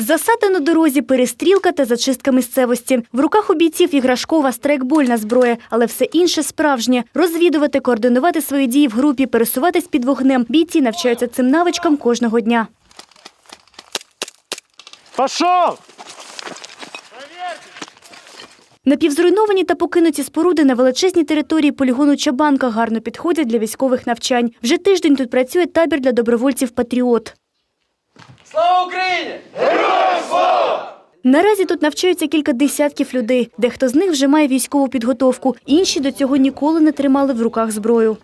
Засада на дорозі, перестрілка та зачистка місцевості. В руках у бійців іграшкова страйкбольна зброя, але все інше справжнє. Розвідувати, координувати свої дії в групі, пересуватись під вогнем. Бійці навчаються цим навичкам кожного дня. Пошел! Напівзруйновані та покинуті споруди на величезній території полігону Чабанка гарно підходять для військових навчань. Вже тиждень тут працює табір для добровольців Патріот. Слава Україні! Героям! Наразі тут навчаються кілька десятків людей. Дехто з них вже має військову підготовку, інші до цього ніколи не тримали в руках зброю.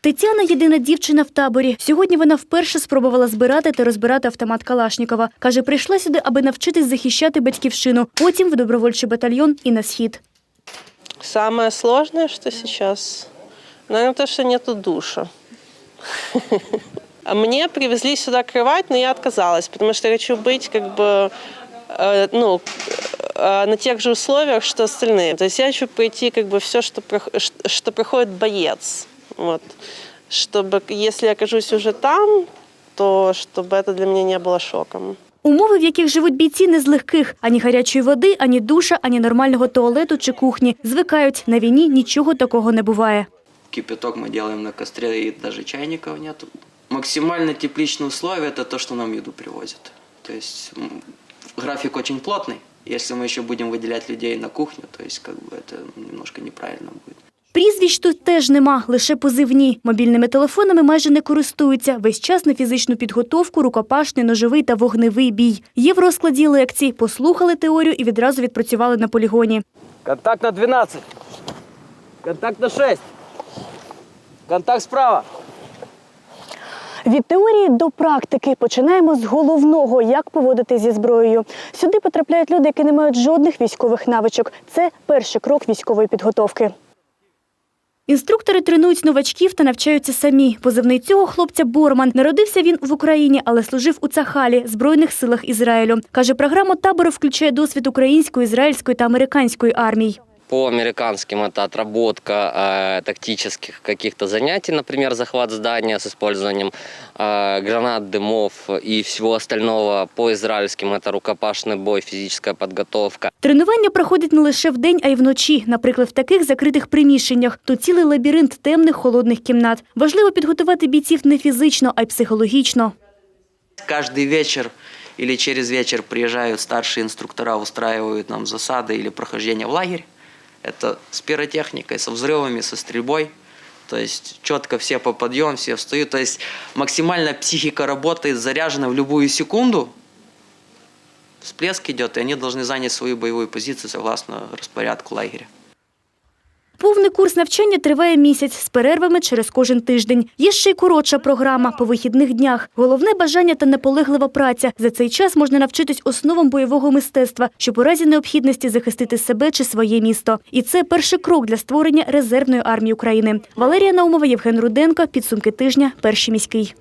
Тетяна єдина дівчина в таборі. Сьогодні вона вперше спробувала збирати та розбирати автомат Калашнікова. Каже, прийшла сюди, аби навчитись захищати батьківщину. Потім в добровольчий батальйон і на схід. Самое сложное, что сейчас, наверное, то, что нету душа. А Мне привезли сюда кровать, но я отказалась, потому что я хочу быть как бы э, ну, э, на тех же условиях, что остальные. То есть я хочу пройти как бы все, что, прох- ш- что проходит боец. Вот. Чтобы, если я окажусь уже там, то чтобы это для меня не было шоком. Умови, в яких живуть бійці, не з легких. Ані гарячої води, ані душа, ані нормального туалету чи кухні. Звикають, на війні нічого такого не буває. Кипяток мы делаем на костре, и даже чайников нет. Максимально тепличные условия – это то, что нам еду привозят. То есть м, график очень плотный. Если мы еще будем выделять людей на кухню, то есть как бы это немножко неправильно будет. Прізвищ тут теж нема, лише позивні. Мобільними телефонами майже не користуються. Весь час на фізичну підготовку, рукопашний, ножовий та вогневий бій. Є в розкладі лекцій. Послухали теорію і відразу відпрацювали на полігоні. Контакт на 12. Контакт на 6. Контакт справа. Від теорії до практики починаємо з головного, як поводити зі зброєю. Сюди потрапляють люди, які не мають жодних військових навичок. Це перший крок військової підготовки. Інструктори тренують новачків та навчаються самі. Позивний цього хлопця Борман. Народився він в Україні, але служив у Цахалі Збройних силах Ізраїлю. Каже, програма табору включає досвід української, ізраїльської та американської армій По американским это отработка э, тактических каких-то занятий, например, захват здания с использованием э, гранат, дымов и всего остального. По израильским это рукопашный бой, физическая подготовка. Тренування проходять не лише вдень, а й вночі, наприклад, в таких закритих приміщеннях. Тут цілий лабіринт темних холодних кімнат. Важливо підготувати бійців не фізично, а й психологічно. Каждый вечер или через вечер приезжают старшие инструктора, устраивают нам засады или прохождение в лагерь. Это с пиротехникой, со взрывами, со стрельбой. То есть четко все по подъем, все встают. То есть максимально психика работает, заряжена в любую секунду. Всплеск идет, и они должны занять свою боевую позицию согласно распорядку лагеря. Повний курс навчання триває місяць з перервами через кожен тиждень. Є ще й коротша програма по вихідних днях. Головне бажання та наполеглива праця. За цей час можна навчитись основам бойового мистецтва, щоб у разі необхідності захистити себе чи своє місто. І це перший крок для створення резервної армії України. Валерія Наумова, Євген Руденко. Підсумки тижня. Перший міський.